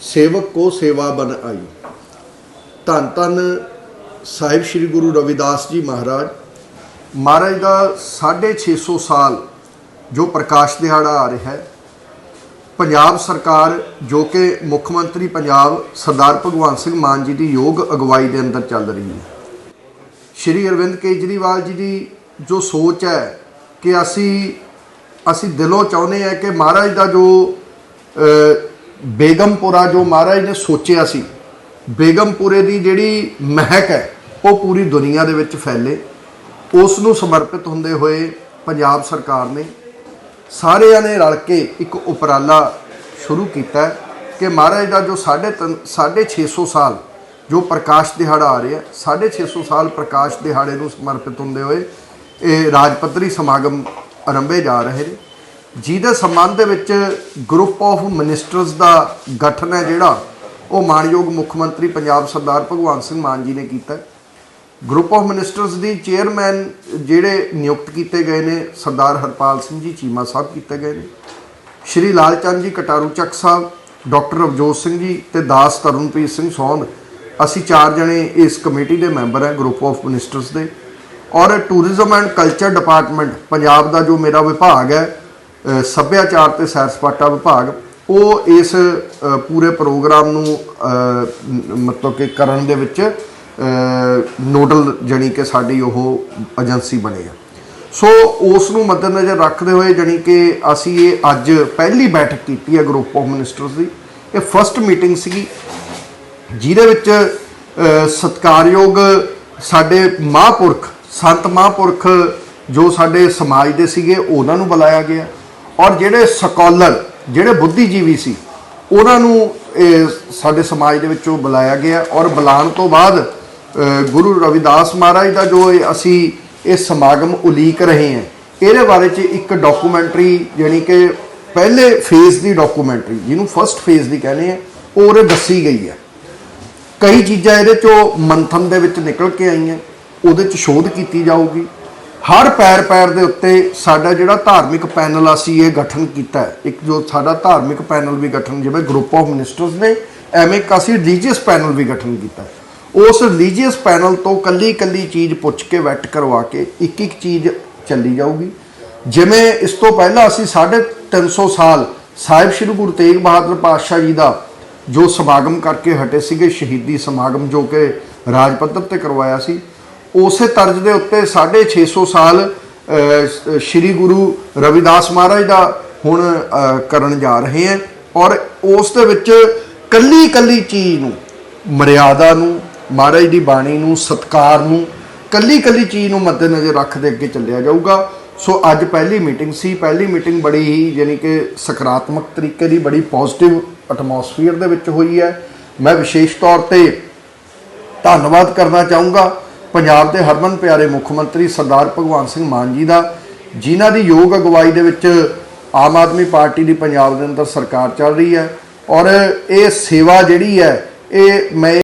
ਸੇਵਕ ਕੋ ਸੇਵਾ ਬਨ ਆਈ। ਧੰਨ ਧੰਨ ਸਾਹਿਬ ਸ੍ਰੀ ਗੁਰੂ ਰਵਿਦਾਸ ਜੀ ਮਹਾਰਾਜ। ਮਹਾਰਾਜ ਦਾ 650 ਸਾਲ ਜੋ ਪ੍ਰਕਾਸ਼ ਦਿਹਾੜਾ ਆ ਰਿਹਾ ਹੈ। ਪੰਜਾਬ ਸਰਕਾਰ ਜੋ ਕਿ ਮੁੱਖ ਮੰਤਰੀ ਪੰਜਾਬ ਸਰਦਾਰ ਭਗਵੰਤ ਸਿੰਘ ਮਾਨ ਜੀ ਦੀ ਯੋਗ ਅਗਵਾਈ ਦੇ ਅੰਦਰ ਚੱਲ ਰਹੀ ਹੈ। ਸ਼੍ਰੀ ਅਰਵਿੰਦ ਕੇਜਰੀਵਾਲ ਜੀ ਦੀ ਜੋ ਸੋਚ ਹੈ ਕਿ ਅਸੀਂ ਅਸੀਂ ਦਿਲੋਂ ਚਾਹੁੰਦੇ ਹਾਂ ਕਿ ਮਹਾਰਾਜ ਦਾ ਜੋ ਬੇਗਮਪੁਰਾ ਜੋ ਮਹਾਰਾਜ ਨੇ ਸੋਚਿਆ ਸੀ, ਬੇਗਮਪੁਰੇ ਦੀ ਜਿਹੜੀ ਮਹਿਕ ਹੈ, ਉਹ ਪੂਰੀ ਦੁਨੀਆ ਦੇ ਵਿੱਚ ਫੈਲੇ। ਉਸ ਨੂੰ ਸਮਰਪਿਤ ਹੁੰਦੇ ਹੋਏ ਪੰਜਾਬ ਸਰਕਾਰ ਨੇ ਸਾਰਿਆਂ ਨੇ ਰਲ ਕੇ ਇੱਕ ਉਪਰਾਲਾ ਸ਼ੁਰੂ ਕੀਤਾ ਕਿ ਮਹਾਰਾਜ ਦਾ ਜੋ ਸਾਢੇ ਤਿੰਨ- ਸਾਢੇ 600 ਸਾਲ ਜੋ ਪ੍ਰਕਾਸ਼ ਦਿਹਾੜਾ ਆ ਰਿਹਾ 650 ਸਾਲ ਪ੍ਰਕਾਸ਼ ਦਿਹਾੜੇ ਨੂੰ ਸਮਰਪਿਤ ਹੁੰਦੇ ਹੋਏ ਇਹ ਰਾਜਪੱਧਰੀ ਸਮਾਗਮ ਆਰੰਭੇ ਜਾ ਰਹੇ ਨੇ। ਜਿਹਦੇ ਸੰਬੰਧ ਦੇ ਵਿੱਚ ਗਰੁੱਪ ਆਫ ਮਿਨਿਸਟਰਸ ਦਾ ਗਠਨ ਹੈ ਜਿਹੜਾ, ਉਹ ਮਾਨਯੋਗ ਮੁੱਖ ਮੰਤਰੀ ਪੰਜਾਬ ਸਰਦਾਰ ਭਗਵੰਤ ਸਿੰਘ ਮਾਨ ਜੀ ਨੇ ਕੀਤਾ ਗਰੁੱਪ ਆਫ ਮਿਨਿਸਟਰਸ ਦੀ ਚੇਅਰਮੈਨ ਜਿਹੜੇ ਨਿਯੁਕਤ ਕੀਤੇ ਗਏ ਨੇ, ਸਰਦਾਰ ਹਰਪਾਲ ਸਿੰਘ ਜੀ, ਚੀਮਾ ਸਾਹਿਬ ਕੀਤੇ ਗਏ ਨੇ। ਸ਼੍ਰੀ ਲਾਲ ਚੰਦ ਜੀ, ਕਟਾਰੂ ਚੱਕ ਸਾਹਿਬ, ਡਾਕਟਰ ਅਵਜੋਤ ਸਿੰਘ ਜੀ ਤੇ ਦਾਸ ਤਰਨਪ੍ਰੀਤ ਸਿੰਘ ਸੌਂਦ, ਅਸੀਂ ਚਾਰ ਜਣੇ ਇਸ ਕਮੇਟੀ ਦੇ ਮੈਂਬਰ ਹਾਂ ਗਰੁੱਪ ਆਫ ਮਿਨਿਸਟਰਸ ਦੇ। ਔਰ tourism and culture department Punjab ਦਾ ਜੋ ਮੇਰਾ ਵਿਭਾਗ ਹੈ ਸੱਭਿਆਚਾਰ ਤੇ ਸੈਰ ਸਪਾਟਾ ਵਿਭਾਗ ਉਹ ਇਸ ਪੂਰੇ ਪ੍ਰੋਗਰਾਮ ਨੂੰ ਮਤਲਬ ਕਿ ਕਰਨ ਦੇ ਵਿੱਚ ਨੋਡਲ ਜਣੀ ਕਿ ਸਾਡੀ ਉਹ ਏਜੰਸੀ ਬਣੇ ਆ। ਸੋ ਉਸ ਨੂੰ ਮੱਦੇਨਜ਼ਰ ਰੱਖਦੇ ਹੋਏ ਜਣੀ ਕਿ ਅਸੀਂ ਇਹ ਅੱਜ ਪਹਿਲੀ ਬੈਠਕ ਕੀਤੀ ਹੈ ਗਰੁੱਪ ਆਫ ਮਿਨਿਸਟਰਸ ਦੀ। ਇਹ ਫਰਸਟ ਮੀਟਿੰਗ ਸੀਗੀ ਜਿਹਦੇ ਵਿੱਚ ਅ, ਸਤਿਕਾਰਯੋਗ ਸਾਡੇ ਮਹਾਂਪੁਰਖ ਸੰਤ ਮਹਾਂਪੁਰਖ ਜੋ ਸਾਡੇ ਸਮਾਜ ਦੇ ਸੀਗੇ ਉਹਨਾਂ ਨੂੰ ਬੁਲਾਇਆ ਗਿਆ। ਔਰ ਜਿਹੜੇ ਸਕਾਲਰ, ਜਿਹੜੇ ਬੁੱਧੀਜੀਵੀ ਸੀ, ਉਹਨਾਂ ਨੂੰ ਇਹ ਸਾਡੇ ਸਮਾਜ ਦੇ ਵਿੱਚੋਂ ਬੁਲਾਇਆ ਗਿਆ ਔਰ ਬੁਲਾਉਣ ਤੋਂ ਬਾਅਦ ਗੁਰੂ ਰਵਿਦਾਸ ਮਹਾਰਾਜ ਦਾ ਜੋ ਇਹ ਅਸੀਂ ਇਹ ਸਮਾਗਮ ਉਲੀਕ ਰਹੇ ਹਾਂ, ਇਹਦੇ ਬਾਰੇ ਚ ਇੱਕ ਡਾਕੂਮੈਂਟਰੀ ਯਾਨੀ ਕਿ ਪਹਿਲੇ ਫੇਜ਼ ਦੀ ਡਾਕੂਮੈਂਟਰੀ ਜਿਹਨੂੰ ਫਰਸਟ ਫੇਜ਼ ਦੀ ਕਹਿੰਦੇ ਆ, ਉਹ ਉਰੇ ਦੱਸੀ ਗਈ ਹੈ ਕਈ ਚੀਜ਼ਾਂ ਇਹਦੇ ਚੋਂ ਮੰਥਨ ਦੇ ਵਿੱਚ ਨਿਕਲ ਕੇ ਆਈਆਂ, ਉਹਦੇ ਚ ਸ਼ੋਧ ਕੀਤੀ ਜਾਊਗੀ। ਹਰ ਪੈਰ ਪੈਰ ਦੇ ਉੱਤੇ ਸਾਡਾ ਜਿਹੜਾ ਧਾਰਮਿਕ ਪੈਨਲ ਅਸੀਂ ਇਹ ਗਠਨ ਕੀਤਾ ਇੱਕ ਜੋ ਸਾਡਾ ਧਾਰਮਿਕ ਪੈਨਲ ਵੀ ਗਠਨ, ਜਿਵੇਂ ਗਰੁੱਪ ਆਫ ਮਿਨਿਸਟਰਸ ਨੇ, ਐਵੇਂ ਇੱਕ ਅਸੀਂ ਰਿਲੀਜੀਅਸ ਪੈਨਲ ਵੀ ਗਠਨ ਕੀਤਾ ਉਸ ਰਿਲੀਜੀਅਸ ਪੈਨਲ ਤੋਂ ਕੱਲੀ ਕੱਲੀ ਚੀਜ਼ ਪੁੱਛ ਕੇ ਵੈਟ ਕਰਵਾ ਕੇ ਇੱਕ ਇੱਕ ਚੀਜ਼ ਚੱਲੀ ਜਾਊਗੀ। ਜਿਵੇਂ ਇਸ ਤੋਂ ਪਹਿਲਾਂ ਅਸੀਂ 350 ਸਾਲ ਸਾਹਿਬ ਸ੍ਰੀ ਗੁਰੂ ਤੇਗ ਬਹਾਦਰ ਪਾਤਸ਼ਾਹ ਜੀ ਦਾ ਜੋ ਸਮਾਗਮ ਕਰਕੇ ਹਟੇ ਸੀਗੇ, ਸ਼ਹੀਦੀ ਸਮਾਗਮ ਜੋ ਕਿ ਰਾਜ ਪੱਧਰ ਤੇ ਕਰਵਾਇਆ ਸੀ ਉਸੇ ਤਰਜ਼ ਦੇ ਉੱਤੇ 650 ਸਾਲ ਸ਼੍ਰੀ ਗੁਰੂ ਰਵਿਦਾਸ ਮਹਾਰਾਜ ਦਾ ਹੁਣ ਕਰਨ ਜਾ ਰਹੇ ਹਾਂ ਔਰ ਉਸ ਦੇ ਵਿੱਚ ਕੱਲੀ ਕੱਲੀ ਚੀਜ਼ ਨੂੰ, ਮਰਿਆਦਾ ਨੂੰ, ਮਹਾਰਾਜ ਦੀ ਬਾਣੀ ਨੂੰ, ਸਤਕਾਰ ਨੂੰ ਕੱਲੀ ਕੱਲੀ ਚੀਜ਼ ਨੂੰ ਮੱਦੇਨਜ਼ਰ ਰੱਖਦੇ ਅੱਗੇ ਚੱਲਿਆ ਜਾਊਗਾ। ਸੋ ਅੱਜ ਪਹਿਲੀ ਮੀਟਿੰਗ ਸੀ। ਪਹਿਲੀ ਮੀਟਿੰਗ ਬੜੀ ਹੀ ਯਾਨੀ ਕਿ ਸਕਾਰਾਤਮਕ ਤਰੀਕੇ ਦੀ, ਬੜੀ ਪੋਜ਼ਿਟਿਵ ਐਟਮੋਸਫੀਅਰ ਦੇ ਵਿੱਚ ਹੋਈ ਹੈ। ਮੈਂ ਵਿਸ਼ੇਸ਼ ਤੌਰ ਤੇ ਧੰਨਵਾਦ ਕਰਨਾ ਚਾਹੂੰਗਾ। ਪੰਜਾਬ ਦੇ ਹਰਮਨ ਪਿਆਰੇ ਮੁੱਖ ਮੰਤਰੀ ਸਰਦਾਰ ਭਗਵੰਤ ਸਿੰਘ ਮਾਨ ਜੀ ਦਾ, ਜਿਨ੍ਹਾਂ ਦੀ ਯੋਗ ਅਗਵਾਈ ਦੇ ਵਿੱਚ ਆਮ ਆਦਮੀ ਪਾਰਟੀ ਦੀ ਪੰਜਾਬ ਦੇ ਅੰਦਰ ਸਰਕਾਰ ਚੱਲ ਰਹੀ ਹੈ ਔਰ ਇਹ ਸੇਵਾ ਜਿਹੜੀ ਹੈ, ਇਹ ਮੈਂ